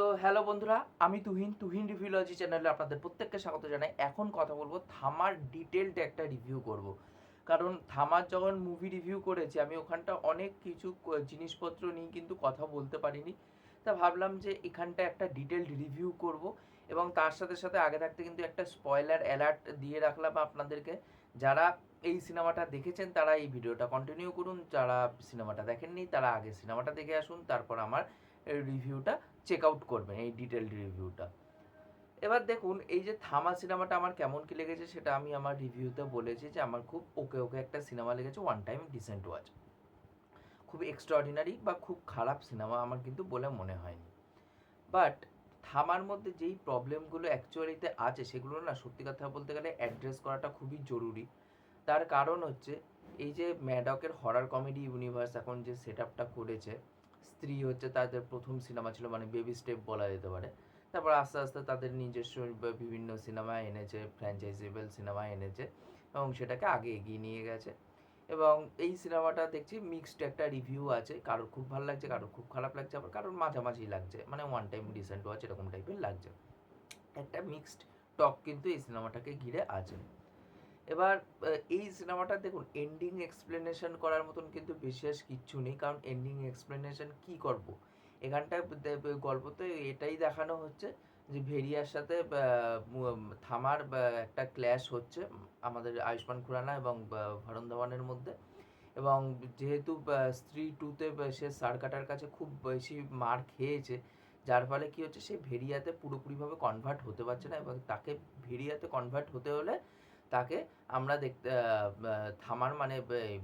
তো হ্যালো বন্ধুরা, আমি তুহিন তুহিন রিভিউলজি চ্যানেলে আপনাদের প্রত্যেককে স্বাগত জানাই। এখন কথা বলব থামার ডিটেলড একটা রিভিউ করব। কারণ থামার যখন মুভি রিভিউ করেছি, আমি ওখানটা অনেক কিছু জিনিসপত্র নিয়ে কিন্তু কথা বলতে পারিনি। তা ভাবলাম যে এখানটা একটা ডিটেলড রিভিউ করব এবং তার সাথে সাথে আগে থাকতে কিন্তু একটা স্পয়লার অ্যালার্ট দিয়ে রাখলাম আপনাদেরকে। যারা এই সিনেমাটা দেখেছেন, তারা এই ভিডিওটা কন্টিনিউ করুন। যারা সিনেমাটা দেখেননি, তারা আগে সিনেমাটা দেখে আসুন, তারপর আমার রিভিউটা চেক আউট করবেন এই ডিটেলড রিভিউটা এবার দেখুন, এই যে থামা সিনেমাটা আমার কেমন কি লেগেছে সেটা আমি আমার রিভিউতে বলেছি যে আমার খুব ওকে ওকে একটা সিনেমা লেগেছে ওয়ান টাইম ডিসেন্ট ওয়াচ খুব এক্সট্রাঅর্ডিনারি বা খুব খারাপ সিনেমা আমার কিন্তু বলে মনে হয়নি। বাট থামার মধ্যে যেই প্রবলেমগুলো অ্যাকচুয়ালিতে আছে, সেগুলো না সত্যি কথা বলতে গেলে অ্যাড্রেস করাটা খুবই জরুরি। তার কারণ হচ্ছে, এই যে ম্যাডকের হরার কমেডি ইউনিভার্স এখন যে সেট আপটা করেছে স্ত্রী হচ্ছে তাদের প্রথম সিনেমা ছিল মানে বেবি স্টেপ বলা যেতে পারে। তারপর আস্তে আস্তে তাদের নিজস্ব বিভিন্ন সিনেমা এনেছে ফ্র্যাঞ্চাইজেবল সিনেমা এনেছে এবং সেটাকে আগে এগিয়ে নিয়ে গেছে। এবং এই সিনেমাটা দেখছি মিক্সড একটা রিভিউ আছে, কারোর খুব ভালো লাগছে, কারোর খুব খারাপ লাগছে, আবার কারোর মাঝামাঝি লাগছে মানে ওয়ান টাইম রিসেন্ট ওয়াচ এরকম টাইপের লাগছে। একটা মিক্সড টক কিন্তু এই সিনেমাটাকে ঘিরে আছে। এবার এই সিনেমাটা দেখুন এন্ডিং এক্সপ্লেনেশন করার মতন কিন্তু বিশেষ কিচ্ছু নেই, কারণ এন্ডিং এক্সপ্লেনেশন কি করব? এখানটায় গল্পতে এটাই দেখানো হচ্ছে যে ভেরিয়ার সাথে থামার একটা ক্ল্যাশ হচ্ছে আমাদের আয়ুষ্মান খুরানা এবং ভারুণ মধ্যে। এবং যেহেতু স্ত্রী টুতে সে সারকাটার কাছে খুব বেশি মার খেয়েছে, যার ফলে কি হচ্ছে, সে ভেরিয়াতে পুরোপুরিভাবে কনভার্ট হতে পারছে না এবং তাকে ভেরিয়াতে কনভার্ট হতে হলে তাকে আমরা দেখতে থামার মানে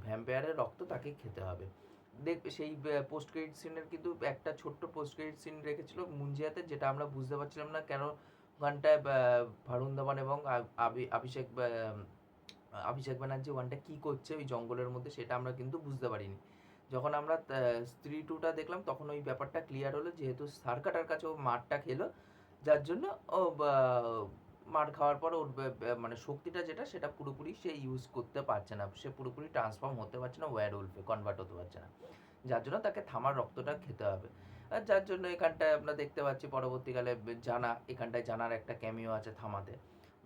ভ্যাম্পায়ারের রক্ত তাকে খেতে হবে। দেখ, সেই পোস্ট ক্রেডিট সিনের কিন্তু একটা ছোট্ট পোস্ট ক্রেডিট সিন রেখেছিল মুঞ্জিয়াতে, যেটা আমরা বুঝতে পারছিলাম না কেন ওখানটায় ভারুণ ধাওয়ান এবং অভিষেক অভিষেক ব্যানার্জি ওয়ানটা কী করছে ওই জঙ্গলের মধ্যে সেটা আমরা কিন্তু বুঝতে পারিনি। যখন আমরা স্ত্রী টুটা দেখলাম, তখন ওই ব্যাপারটা ক্লিয়ার হলো, যেহেতু সারকাটার কাছে ও মারটা খেলো, যার জন্য ও মার খাওয়ার পর ওর মানে শক্তিটা যেটা, সেটা পুরোপুরি সে ইউজ করতে পারছে না। সে পুরোপুরি ট্রান্সফর্ম হতে পারছে না ওয়ার উলফে কনভার্ট হতে পারছে না। যার জন্য তাকে থামার রক্তটা খেতে হবে। আর যার জন্য এখানটায় আমরা দেখতে পাচ্ছি পরবর্তীকালে জানা, এখানটায় জানার একটা ক্যামিও আছে থামাতে।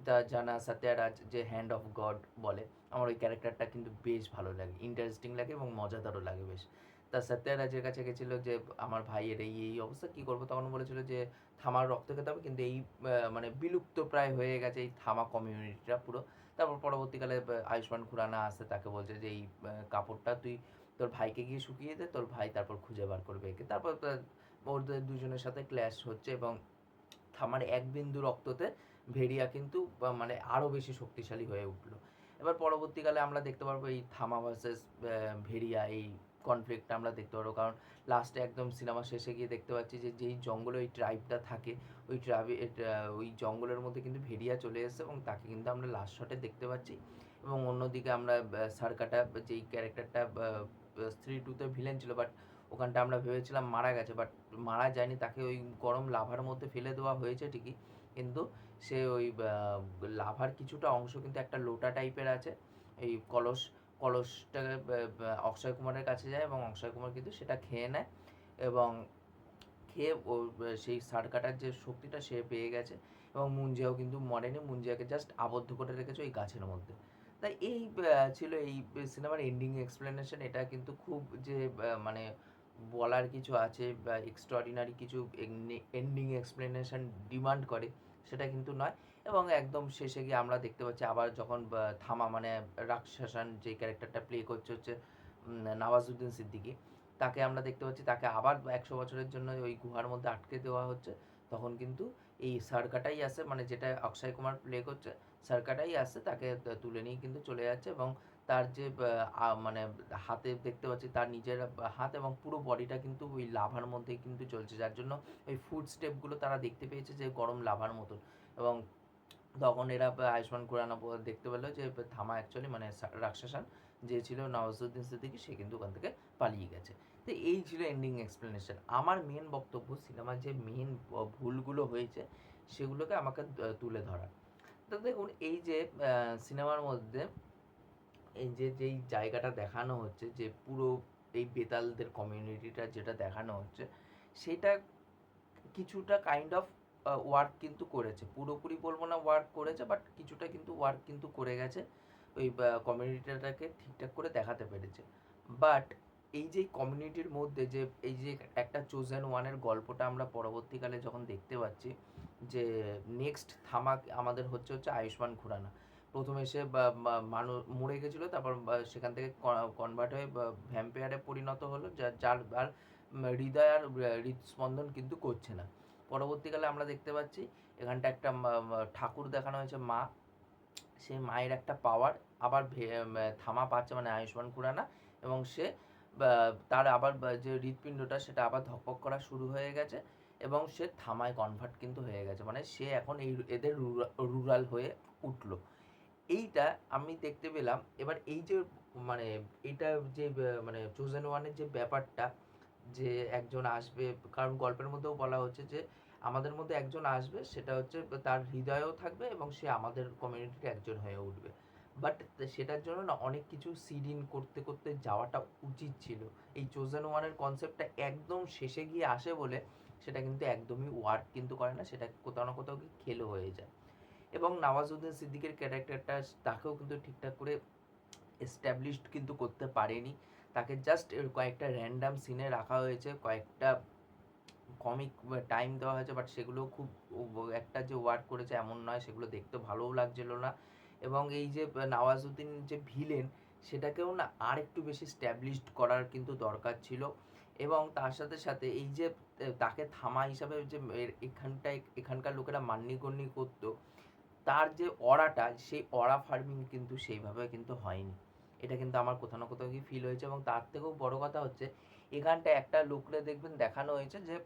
তা জানা সত্যারাজ, যে হ্যান্ড অফ গড বলে। আমার ওই ক্যারেক্টারটা কিন্তু বেশ ভালো লাগে। ইন্টারেস্টিং লাগে এবং মজাদারও লাগে বেশ। তা সত্যারাজের কাছে গেছিল যে, আমার ভাইয়ের এই এই অবস্থা, কী করব? তখন বলেছিল যে, থামার রক্ত খেতে হবে। কিন্তু এই মানে বিলুপ্ত প্রায় হয়ে গেছে এই থামা কমিউনিটিটা পুরো। তারপর পরবর্তীকালে আয়ুষ্মান খুরানা আসে, তাকে বলছে যে, এই কাপড়টা তুই তোর ভাইকে গিয়ে শুকিয়ে দে, তোর ভাই তারপর খুঁজে বার করবে একে। তারপর ওদের দুজনের সাথে ক্ল্যাশ হচ্ছে এবং থামার এক বিন্দু রক্ততে ভেরিয়া কিন্তু মানে আরও বেশি শক্তিশালী হয়ে উঠল। এবার পরবর্তীকালে আমরা দেখতে পারব এই থামা ভার্সেস ভেরিয়া এই কনফ্লিক্টটা আমরা দেখতে পারব। কারণ লাস্টে একদম সিনেমা শেষে গিয়ে দেখতে পাচ্ছি যে, যেই জঙ্গলে ওই ট্রাইবটা থাকে, ওই ট্রাইবে ওই জঙ্গলের মধ্যে কিন্তু ভেরিয়া চলে এসেছে এবং তাকে কিন্তু আমরা লাস্ট শটে দেখতে পাচ্ছি। এবং অন্যদিকে আমরা সারকাটা, যেই ক্যারেক্টারটা স্ত্রী টুতে ভিলেন ছিল বাট ওখানটা আমরা ভেবেছিলাম মারা গেছে বাট মারা যায়নি। তাকে ওই গরম লাভার মধ্যে ফেলে দেওয়া হয়েছে ঠিকই, কিন্তু সে ওই লাভার কিছুটা অংশ কিন্তু একটা লোটা টাইপের আছে। এই কলস কলসটা অক্ষয় কুমারের কাছে যায় এবং অক্ষয় কুমার কিন্তু সেটা খেয়ে নেয় এবং খেয়ে সেই সার কাটার যে শক্তিটা সে পেয়ে গেছে এবং মুঞ্জিয়াও কিন্তু মরেনি। মুঞ্জিয়াকে জাস্ট আবদ্ধ করে রেখেছে ওই গাছের মধ্যে। তাই এই ছিল এই সিনেমার এন্ডিং এক্সপ্লেনেশন এটা কিন্তু খুব যে মানে বলার কিছু আছে, বা এক্সট্রাঅর্ডিনারি কিছু এন্ডিং এক্সপ্লেনেশন ডিমান্ড করে। সেটা কিন্তু নয়। এবং একদম শেষে গিয়ে আমরা দেখতে পাচ্ছি আবার যখন থামা মানে রাক্ষসান যে ক্যারেক্টারটা প্লে করছে হচ্ছে নওয়াজুদ্দিন সিদ্দিকী, তাকে আমরা দেখতে পাচ্ছি তাকে আবার একশো বছরের জন্য ওই গুহার মধ্যে আটকে দেওয়া হচ্ছে। তখন কিন্তু এই সার্কাটাই আসে মানে যেটা অক্ষয় কুমার প্লে করছে, সার্কাটাই আসে, তাকে তুলে নিয়ে কিন্তু চলে যাচ্ছে। এবং তার যে মানে হাতে দেখতে পাচ্ছি তার নিজের হাত এবং পুরো বডিটা কিন্তু ওই লাভার মধ্যেই কিন্তু চলছে। যার জন্য ওই ফুড স্টেপগুলো তারা দেখতে পেয়েছে যে, গরম লাভার মতন। এবং তখন এরা আয়ুষ্মান খুরানা দেখতে পেল যে, থামা অ্যাকচুয়ালি মানে রাক্ষসান যে ছিল নওয়াজুদ্দিন সিদ্দিকী, সে কিন্তু ওখান থেকে পালিয়ে গেছে। তো এই ছিল এন্ডিং এক্সপ্লেনেশন আমার মেন বক্তব্য সিনেমার যে মেন ভুলগুলো হয়েছে, সেগুলোকে আমাকে তুলে ধরা। তো দেখুন, এই যে সিনেমার মধ্যে এই যে, যেই জায়গাটা দেখানো হচ্ছে, যে পুরো এই বেতালদের কমিউনিটিটা যেটা দেখানো হচ্ছে, সেটা কিছুটা কাইন্ড অফ ওয়ার্ক কিন্তু করেছে। পুরোপুরি বলব না ওয়ার্ক করেছে বাট কিছুটা কিন্তু ওয়ার্ক কিন্তু করে গেছে। ওই কমিউনিটিটাকে ঠিকঠাক করে দেখাতে পেরেছে। বাট এই যে কমিউনিটির মধ্যে যে, এই যে একটা চোজেন ওয়ানের গল্পটা আমরা পরবর্তীকালে যখন দেখতে পাচ্ছি, যে নেক্সট থামাক আমাদের হচ্ছে হচ্ছে আয়ুষ্মান খুরানা। প্রথমে সে মানুষ মরে গেছিল, তারপর সেখান থেকে কনভার্ট হয়ে ভ্যাম্পায়ারে পরিণত হলো যার যার আর হৃদয় আর হৃদস্পন্দন কিন্তু করছে না। পরবর্তীকালে আমরা দেখতে পাচ্ছি, এখানটা একটা ঠাকুর দেখানো হয়েছে, মা। সে মায়ের একটা পাওয়ার আবার থামা পাচ্ছে মানে আয়ুষ্মান খুরানা, এবং সে তার আবার যে হৃৎপিণ্ডটা, সেটা আবার ধকপক করা শুরু হয়ে গেছে, এবং সে থামায় কনভার্ট কিন্তু হয়ে গেছে। মানে সে এখন এই, এদের রুরাল হয়ে উঠল। এইটা আমি দেখতে পেলাম। এবার এই যে মানে এটা যে মানে চোজেন ওয়ানের যে ব্যাপারটা, যে একজন আসবে, কারণ গল্পের মধ্যেও বলা হচ্ছে যে, আমাদের মধ্যে একজন আসবে, সেটা হচ্ছে তার হৃদয়েও থাকবে এবং সে আমাদের কমিউনিটির একজন হয়ে উঠবে। বাট সেটার জন্য না অনেক কিছু সিডিন করতে করতে যাওয়াটা উচিত ছিল। এই চোজেন ওয়ানের কনসেপ্টটা একদম শেষে গিয়ে আসে বলে, সেটা কিন্তু একদমই ওয়ার্ক কিন্তু করে না, সেটা কোথাও না কোথাও গিয়ে খেলো হয়ে যায়। এবং নওয়াজুদ্দিন সিদ্দিকের ক্যারেক্টারটা তাকেও কিন্তু ঠিকঠাক করে এস্টাবলিশড কিন্তু করতে পারেনি। তাকে জাস্ট কয়েকটা র্যান্ডাম সিনে রাখা হয়েছে, কয়েকটা কমিক টাইম দেওয়া হয়েছে বাট সেগুলো খুব একটা যে ওয়ার্ক করেছে এমন নয়, সেগুলো দেখতে ভালোও লাগছিল না। এবং এই যে নওয়াজুদ্দিন যে ভিলেন সেটাকেও না আর একটু বেশি স্ট্যাবলিশড করার কিন্তু দরকার ছিল। এবং তার সাথে সাথে এই যে তাকে থামা হিসাবে যে এখানটায়, এখানকার লোকেরা মান্যগণ্য করতো তার যে অরাটা সেই অরা ফার্মিং কিন্তু সেইভাবে কিন্তু হয়নি। এটা কিন্তু আমার কোথাও না কোথাও কি ফিল হয়েছে এবং তার থেকেও বড় কথা হচ্ছে এখানটায় একটা লোকরে দেখবেন দেখানো হয়েছে যে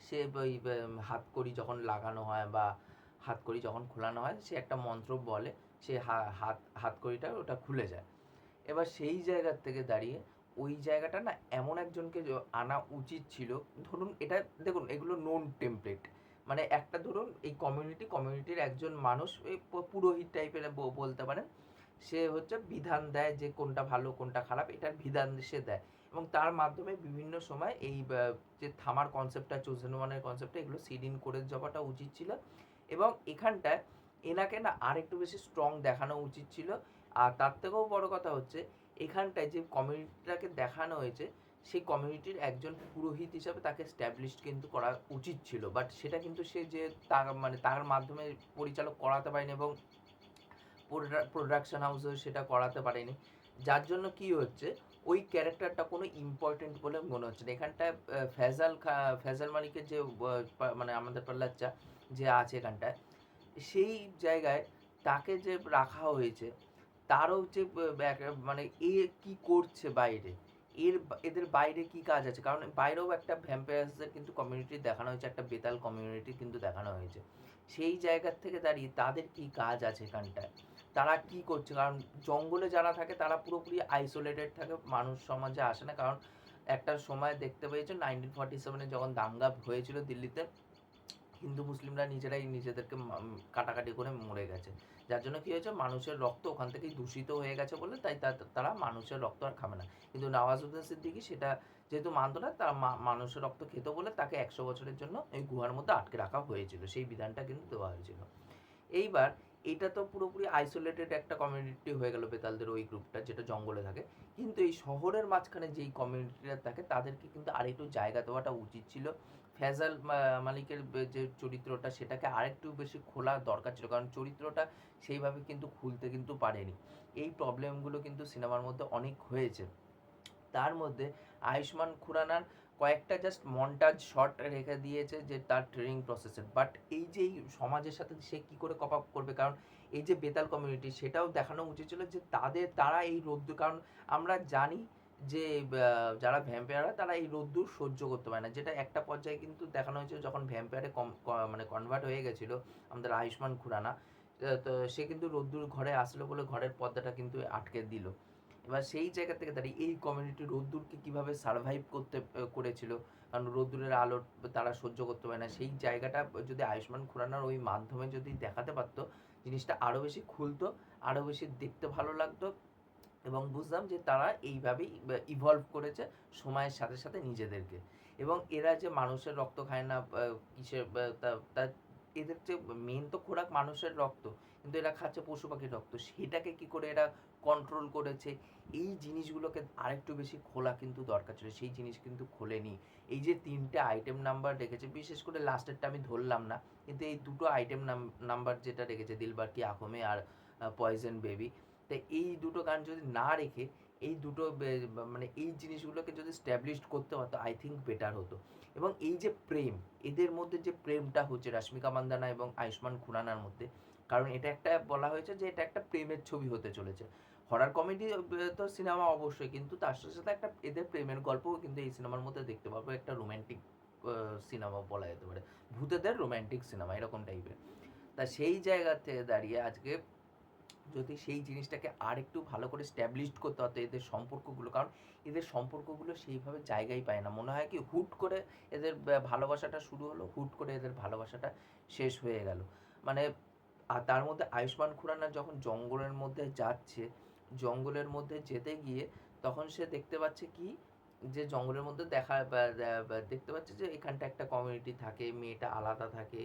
সে ওই উম, হাতকড়ি যখন লাগানো হয় বা হাতকড়ি যখন খোলানো হয় সে একটা মন্ত্র বলে সে হা- হাত হাতকড়িটা ওটা খুলে যায়। এবার সেই জায়গার থেকে দাঁড়িয়ে ওই জায়গাটা না এমন একজনকে আনা উচিত ছিল। ধরুন এটা দেখুন এগুলো নোন টেমপ্লেট মানে একটা ধরুন এই কমিউনিটি কমিউনিটির একজন মানুষ প- পুরোহিত টাইপের বলতে পারেন, সে হচ্ছে বিধান দেয় যে কোনটা ভালো, কোনটা খারাপ, এটার বিধান সে দেয়। এবং তার মাধ্যমে বিভিন্ন সময় এই যে থামার কনসেপ্টটা চোজেন ওয়ানের কনসেপ্টটা এগুলো সিডিন করে যাওয়াটা উচিত ছিল। এবং এখানটায় এনাকে না আর একটু বেশি স্ট্রং দেখানো উচিত ছিল। আর তার থেকেও বড় কথা হচ্ছে, এখানটায় যে কমিউনিটিটাকে দেখানো হয়েছে সেই কমিউনিটির একজন পুরোহিত হিসাবে তাকে স্ট্যাবলিশড কিন্তু করা উচিত ছিল। বাট সেটা কিন্তু সে যে তার মানে তার মাধ্যমে পরিচালক করাতে পারেনি এবং প্রোডাকশন হাউসেও সেটা করাতে পারেনি। যার জন্য কি হচ্ছে, ওই ক্যারেক্টারটা কোনো ইম্পর্টেন্ট বলে মনে হচ্ছে না। এখানটায় ফেজাল খা- ফেজাল মালিকের যে মানে আমাদের পাল্লাচ্চা যে আছে এখানটায়, সেই জায়গায় তাকে যে রাখা হয়েছে, তারও যে মানে এ কি করছে বাইরে? এর এদের বাইরে কি কাজ আছে? কারণ বাইরেও একটা ভ্যাম্পায়ার্সদের কিন্তু কমিউনিটি দেখানো হয়েছে, একটা বেতাল কমিউনিটি কিন্তু দেখানো হয়েছে। সেই জায়গার থেকে দাঁড়িয়ে তাদের কি কাজ আছে এখানটায়? তারা কি করছে? কারণ জঙ্গলে যারা থাকে, তারা পুরোপুরি আইসোলেটেড থাকে, মানুষ সমাজে আসে না। কারণ একটা সময় দেখতে পেয়েছে নাইনটিন ফর্টি সেভেনে যখন দাঙ্গা হয়েছিল দিল্লিতে হিন্দু মুসলিমরা নিজেরাই নিজেদেরকে কাটাকাটি করে মরে গেছে। যার জন্য কি হয়েছে? মানুষের রক্ত ওখান থেকেই দূষিত হয়ে গেছে বলে তাই তারা মানুষের রক্ত আর খাবে না। কিন্তু নওয়াজুদ্দিন সিদ্দিকি সেটা যেহেতু মানত না, তারা মানুষের রক্ত খেত বলে তাকে একশো বছরের জন্য এই গুহার মধ্যে আটকে রাখা হয়েছিল। সেই বিধানটা কিন্তু দেওয়া হয়েছিল। এইবার এটা তো পুরোপুরি আইসোলেটেড একটা কমিউনিটি হয়ে গেল বেতালদের ওই গ্রুপটা যেটা জঙ্গলে থাকে। কিন্তু এই শহরের মাঝখানে যেই কমিউনিটিটা থাকে, তাদেরকে কিন্তু আরেকটু জায়গা দেওয়াটা উচিত ছিল। ফেজাল মালিকের যে চরিত্রটা, সেটাকে আরেকটু বেশি খোলা দরকার ছিল। কারণ চরিত্রটা সেইভাবে কিন্তু খুলতে কিন্তু পারেনি। এই প্রবলেমগুলো কিন্তু সিনেমার মধ্যে অনেক হয়েছে। তার মধ্যে আয়ুষ্মান খুরানার কয়েকটা জাস্ট মন্টাজ শট রেখে দিয়েছে যে তার ট্রেনিং প্রসেসের বাট এই যে সমাজের সাথে সে কি করে কপ আপ করবে? কারণ এই যে বেতাল কমিউনিটি সেটাও দেখানো উচিত ছিল যে তাদের, তারা এই রোদ্দুর, কারণ আমরা জানি যে যারা ভ্যাম্পায়াররা তারা এই রোদ্দুর সহ্য করতে পারে না। যেটা একটা পর্যায়ে কিন্তু দেখানো হয়েছিল যখন ভ্যাম্পায়ারে কম মানে কনভার্ট হয়ে গেছিল আমাদের আয়ুষ্মান খুরানা। তো সে কিন্তু রোদ্দুর ঘরে আসলো বলে ঘরের পর্দাটা কিন্তু আটকে দিল। এবার সেই জায়গা থেকে দাঁড়িয়ে এই কমিউনিটি রোদ্দুরকে কীভাবে সার্ভাইভ করতে করেছিল, কারণ রোদ্দুরের আলো তারা সহ্য করতে পারে না। সেই জায়গাটা যদি আয়ুষ্মান খুরানার ওই মাধ্যমে যদি দেখাতে পারতো, জিনিসটা আরও বেশি খুলতো আরও বেশি দেখতে ভালো লাগতো এবং বুঝলাম যে তারা এইভাবেই ইভলভ করেছে সময়ের সাথে সাথে নিজেদেরকে। এবং এরা যে মানুষের রক্ত খায় না কিসের তা এদের যে মেন তো খোরাক মানুষের রক্ত। কিন্তু এরা খাচ্ছে পশু পাখির রক্ত। সেটাকে কি করে এরা কন্ট্রোল করেছে? এই জিনিসগুলোকে আরেকটু বেশি খোলা কিন্তু দরকার ছিল। সেই জিনিস কিন্তু খোলেনি। এই যে তিনটে আইটেম নাম্বার রেখেছে, বিশেষ করে লাস্টেরটা আমি ধরলাম না, কিন্তু এই দুটো আইটেম নাম্বার যেটা রেখেছে, দিলবার কি, আহমে আর পয়জন বেবি তো এই দুটো গান যদি না রেখে, এই দুটো মানে এই জিনিসগুলোকে যদি স্ট্যাবলিশড করতে পারতো আই থিঙ্ক বেটার হতো। এবং এই যে প্রেম, এদের মধ্যে যে প্রেমটা হচ্ছে রাশ্মিকা মান্দানা এবং আয়ুষ্মান খুরানার মধ্যে, কারণ এটা একটা বলা হয়েছে যে এটা একটা প্রেমের ছবি হতে চলেছে। হরার কমেডি তো সিনেমা অবশ্যই, কিন্তু তার সাথে সাথে একটা এদের প্রেমের গল্পও কিন্তু এই সিনেমার মধ্যে দেখতে পাবো, একটা রোম্যান্টিক সিনেমা বলা যেতে পারে। ভূতেদের রোম্যান্টিক সিনেমা এরকম টাইপের তা সেই জায়গা থেকে দাঁড়িয়ে আজকে যদি সেই জিনিসটাকে আর একটু ভালো করে স্ট্যাবলিশড করতে হতো এদের সম্পর্কগুলো, কারণ এদের সম্পর্কগুলো সেইভাবে জায়গায় পায় না। মনে হয় কি হুট করে এদের ভালোবাসাটা শুরু হলো, হুট করে এদের ভালোবাসাটা শেষ হয়ে গেল। মানে আর তার মধ্যে আয়ুষ্মান খুরানা যখন জঙ্গলের মধ্যে যাচ্ছে, জঙ্গলের মধ্যে যেতে গিয়ে তখন সে দেখতে পাচ্ছে কি, যে জঙ্গলের মধ্যে দেখা দেখতে পাচ্ছে যে এখানটা একটা কমিউনিটি থাকে, মেয়েটা আলাদা থাকে,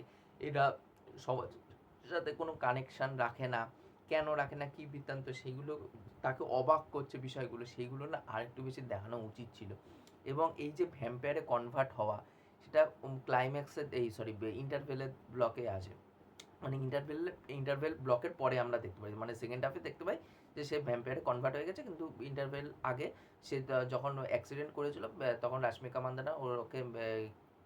এরা সবার সাথে কোনো কানেকশন রাখে না। কেন রাখে না, কি বৃত্তান্ত সেইগুলো তাকে অবাক করছে বিষয়গুলো সেইগুলো না আরেকটু বেশি দেখানো উচিত ছিল। এবং এই যে ভ্যাম্পায়ারে কনভার্ট হওয়া, সেটা ক্লাইম্যাক্সের এই সরি ইন্টারভেলের ব্লকে আছে। মানে ইন্টারভেল ইন্টারভেল ব্লকের পরে আমরা দেখতে পাই মানে সেকেন্ড হাফে দেখতে পাই যে সে ভ্যাম্পায়ারে কনভার্ট হয়ে গেছে, কিন্তু ইন্টারভেল আগে সে যখন অ্যাক্সিডেন্ট করেছিল তখন রাশ্মিকা মান্দানা ওকে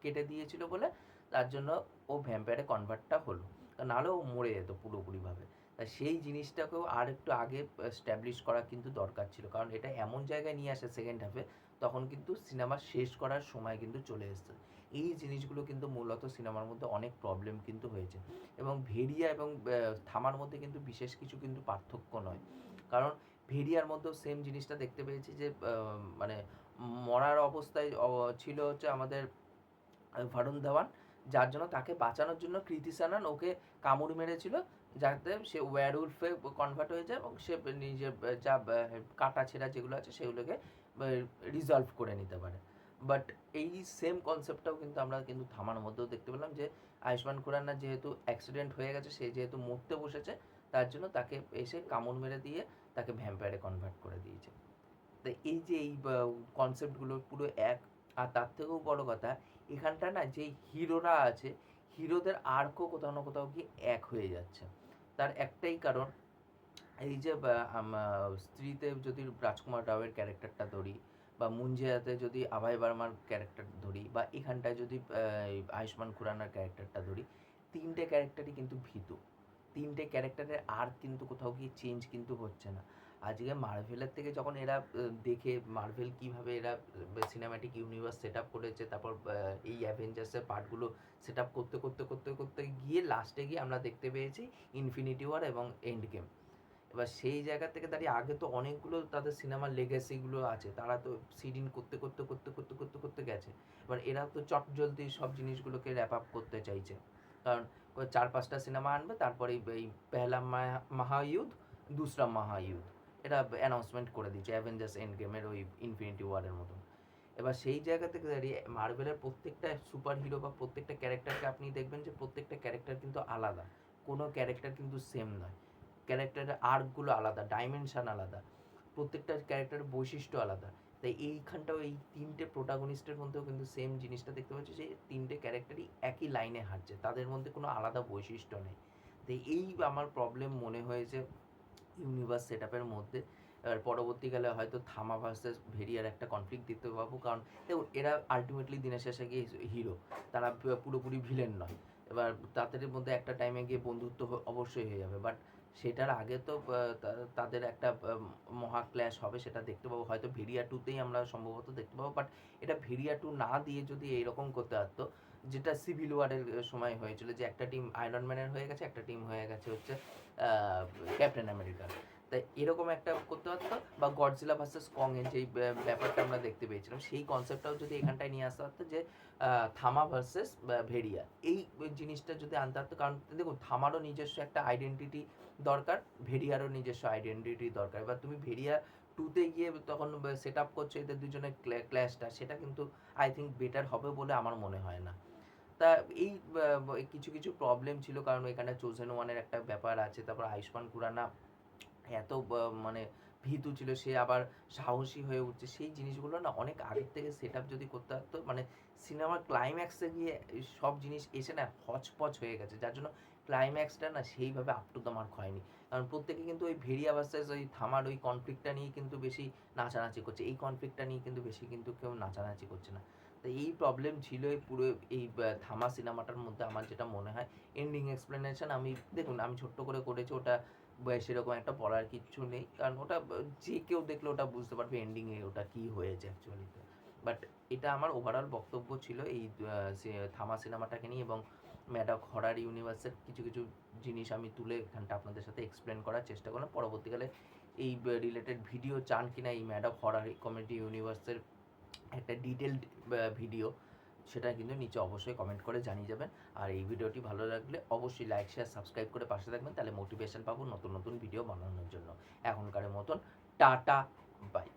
কেটে দিয়েছিল বলে, তার জন্য ও ভ্যাম্পায়ারে কনভার্টটা হলো। নাহলে ও মরে যেত পুরোপুরিভাবে। সেই জিনিসটাকেও আর একটু আগে স্ট্যাবলিশ করা কিন্তু দরকার ছিল। কারণ এটা এমন জায়গায় নিয়ে আসে সেকেন্ড হাফে তখন কিন্তু সিনেমা শেষ করার সময় কিন্তু চলে এসছে। এই জিনিসগুলো কিন্তু মূলত সিনেমার মধ্যে অনেক প্রবলেম কিন্তু হয়েছে। এবং ভেরিয়া এবং থামার মধ্যে কিন্তু বিশেষ কিছু কিন্তু পার্থক্য নয়। কারণ ভেরিয়ার মধ্যেও সেম জিনিসটা দেখতে পেয়েছি যে মানে মরার অবস্থায় ছিল হচ্ছে আমাদের ভারুণ ধাওয়ান যার জন্য তাকে বাঁচানোর জন্য কৃতি সানান ওকে কামড় মেরেছিল। যাতে সে ওয়্যারউলফে কনভার্ট হয়ে যায় এবং সে নিজের যা কাটা ছেঁড়া যেগুলো আছে সেগুলোকে রিজলভ করে নিতে পারে। বাট এই সেম কনসেপ্টটাও কিন্তু আমরা কিন্তু থামার মধ্যেও দেখতে পেলাম যে, আয়ুষ্মান খুরানা যেহেতু অ্যাক্সিডেন্ট হয়ে গেছে, সে যেহেতু মরতে বসেছে, তার জন্য তাকে এসে কামড় মেরে দিয়ে তাকে ভ্যাম্পায়ারে কনভার্ট করে দিয়েছে। তো এই যে এই কনসেপ্টগুলো পুরো এক, আর তার থেকেও বড় কথা, এখানটা না যে হিরোরা আছে হিরোদের আর্কও কোথাও না কোথাও গিয়ে এক হয়ে যাচ্ছে। তার একটাই কারণ, এই যে স্ত্রীতে যদি রাজকুমার রাওয়ের ক্যারেক্টারটা ধরি বা মুঞ্জিয়াতে যদি আভাই বার্মার ক্যারেক্টার ধরি বা এখানটায় যদি আয়ুষ্মান খুরানার ক্যারেক্টারটা ধরি, তিনটে ক্যারেক্টারই কিন্তু ভীতু। তিনটে ক্যারেক্টারের আর কিন্তু কোথাও গিয়ে চেঞ্জ কিন্তু হচ্ছে না। আজকে মার্ভেলের থেকে যখন এরা দেখে মার্ভেল কীভাবে এরা সিনেম্যাটিক ইউনিভার্স সেট আপ করেছে, তারপর এই অ্যাভেঞ্জার্সের পার্টগুলো সেট আপ করতে করতে করতে করতে গিয়ে লাস্টে গিয়ে আমরা দেখতে পেয়েছি ইনফিনিটি ওয়ার এবং এন্ড গেম এবার সেই জায়গা থেকে দাঁড়িয়ে আগে তো অনেকগুলো তাদের সিনেমার লেগেসিগুলো আছে, তারা তো সিডিন করতে করতে করতে করতে করতে করতে গেছে। এবার এরা তো চট জলদি সব জিনিসগুলোকে র্যাপ আপ করতে চাইছে। কারণ, চার পাঁচটা সিনেমা আনবে, তারপরে এই পেহলা মা- মহায়ুদ্ধ, দুসরা মহায়ুদ্ধ। এটা অ্যানাউন্সমেন্ট করে দিয়েছে অ্যাভেঞ্জার্স এন্ড গেমের ওই ইনফিনিটি ওয়ারের মতন। এবার সেই জায়গা থেকে দাঁড়িয়ে মার্বেলের প্রত্যেকটা সুপার হিরো বা প্রত্যেকটা ক্যারেক্টারকে আপনি দেখবেন যে প্রত্যেকটা ক্যারেক্টার কিন্তু আলাদা। কোনো ক্যারেক্টার কিন্তু সেম নয়। ক্যারেক্টারের আর্কগুলো আলাদা ডাইমেনশন আলাদা। প্রত্যেকটা ক্যারেক্টারের বৈশিষ্ট্য আলাদা। তাই এইখানটাও এই তিনটে প্রোটাগনিস্টের মধ্যেও কিন্তু সেম জিনিসটা দেখতে পাচ্ছি যে তিনটে ক্যারেক্টারই একই লাইনে হাঁটছে। তাদের মধ্যে কোনো আলাদা বৈশিষ্ট্য নেই। তাই এই আমার প্রবলেম মনে হয়েছে ইউনিভার্স সেট আপের মধ্যে। এবার পরবর্তীকালে হয়তো থামা ভার্সেস ভেরিয়ার একটা কনফ্লিক্ট দেখতে পাবো। কারণ দেখুন, এরা আলটিমেটলি দিনের শেষে গিয়ে হিরো তারা পুরোপুরি ভিলেন নয়। এবার তাদের মধ্যে একটা টাইমে গিয়ে বন্ধুত্ব অবশ্যই হয়ে যাবে। বাট সেটার আগে তো তাদের একটা মহা ক্ল্যাশ হবে সেটা দেখতে পাবো। হয়তো ভেরিয়া টুতেই আমরা সম্ভবত দেখতে পাবো। বাট এটা ভেরিয়া টু না দিয়ে যদি এইরকম করতে পারতো যেটা সিভিল ওয়ারের সময় হয়েছিল যে একটা টিম আয়রন ম্যানের হয়ে গেছে, একটা টিম হয়ে গেছে হচ্ছে ক্যাপ্টেন আমেরিকার তাই এরকম একটা করতে পারতো বা গডজিলা ভার্সেস কং এর যেই ব্যা- ব্যাপারটা আমরা দেখতে পেয়েছিলাম, সেই কনসেপ্টটাও যদি এখানটায় নিয়ে আসতে পারতো যে থামা ভার্সেস ভেরিয়া এই জিনিসটা যদি আনতে পারতো, কারণ দেখুন থামারও নিজস্ব একটা আইডেন্টিটি দরকার ভেরিয়ারও নিজস্ব আইডেন্টিটি দরকার। এবার তুমি ভেরিয়া টুতে গিয়ে তখন সেট আপ করছে, এদের দুজনের ক্ল্যাশটা সেটা কিন্তু আই থিঙ্ক বেটার হবে বলে আমার মনে হয় না। তা এই কিছু কিছু প্রবলেম ছিল। কারণ এখানে চোজেন ওয়ানের একটা ব্যাপার আছে। তারপর আয়ুষ্মান খুরানা এত মানে ভীতু ছিল। সে আবার সাহসী হয়ে উঠছে। সেই জিনিসগুলো না অনেক আগের থেকে সেট আপ যদি করতে পারতো মানে সিনেমার ক্লাইম্যাক্সে গিয়ে সব জিনিস এসে না হচপচ হয়ে গেছে। যার জন্য ক্লাইম্যাক্সটা না সেইভাবে আপ টু দ্য মার্ক হয়নি। কারণ প্রত্যেকে কিন্তু ওই ভেরিয়া ভার্সেস ওই থামার ওই কনফ্লিক্টটা নিয়ে কিন্তু বেশি নাচানাচি করছে। এই কনফ্লিক্টটা নিয়ে কিন্তু বেশি কিন্তু কেউ নাচানাচি করছে না। এই প্রবলেম ছিল এই পুরো এই থামা সিনেমাটার মধ্যে আমার যেটা মনে হয়। এন্ডিং এক্সপ্লেনেশন আমি, দেখুন, আমি ছোট্ট করে করেছি, ওটা সেরকম একটা বলার কিচ্ছু নেই। কারণ ওটা যে কেউ দেখলে ওটা বুঝতে পারবে এন্ডিংয়ে ওটা কি হয়েছে অ্যাকচুয়ালিতে বাট এটা আমার ওভারঅল বক্তব্য ছিল এই থামা সিনেমাটাকে নিয়ে এবং ম্যাডাক হরার ইউনিভার্সের কিছু কিছু জিনিস আমি তুলে এখানটা আপনাদের সাথে এক্সপ্লেন করার চেষ্টা করলাম। পরবর্তীকালে এই রিলেটেড ভিডিও চান কিনা এই ম্যাডাক হরার কমেডি ইউনিভার্সের একটা ডিটেলড ভিডিও সেটা কিন্তু নিচে অবশ্যই কমেন্ট করে জানিয়ে যাবেন। আর এই ভিডিওটি ভালো লাগলে অবশ্যই লাইক শেয়ার সাবস্ক্রাইব করে পাশে থাকবেন, তাহলে মোটিভেশন পাবো নতুন নতুন ভিডিও বানানোর জন্য। এখনকার মতন, টাটা বাই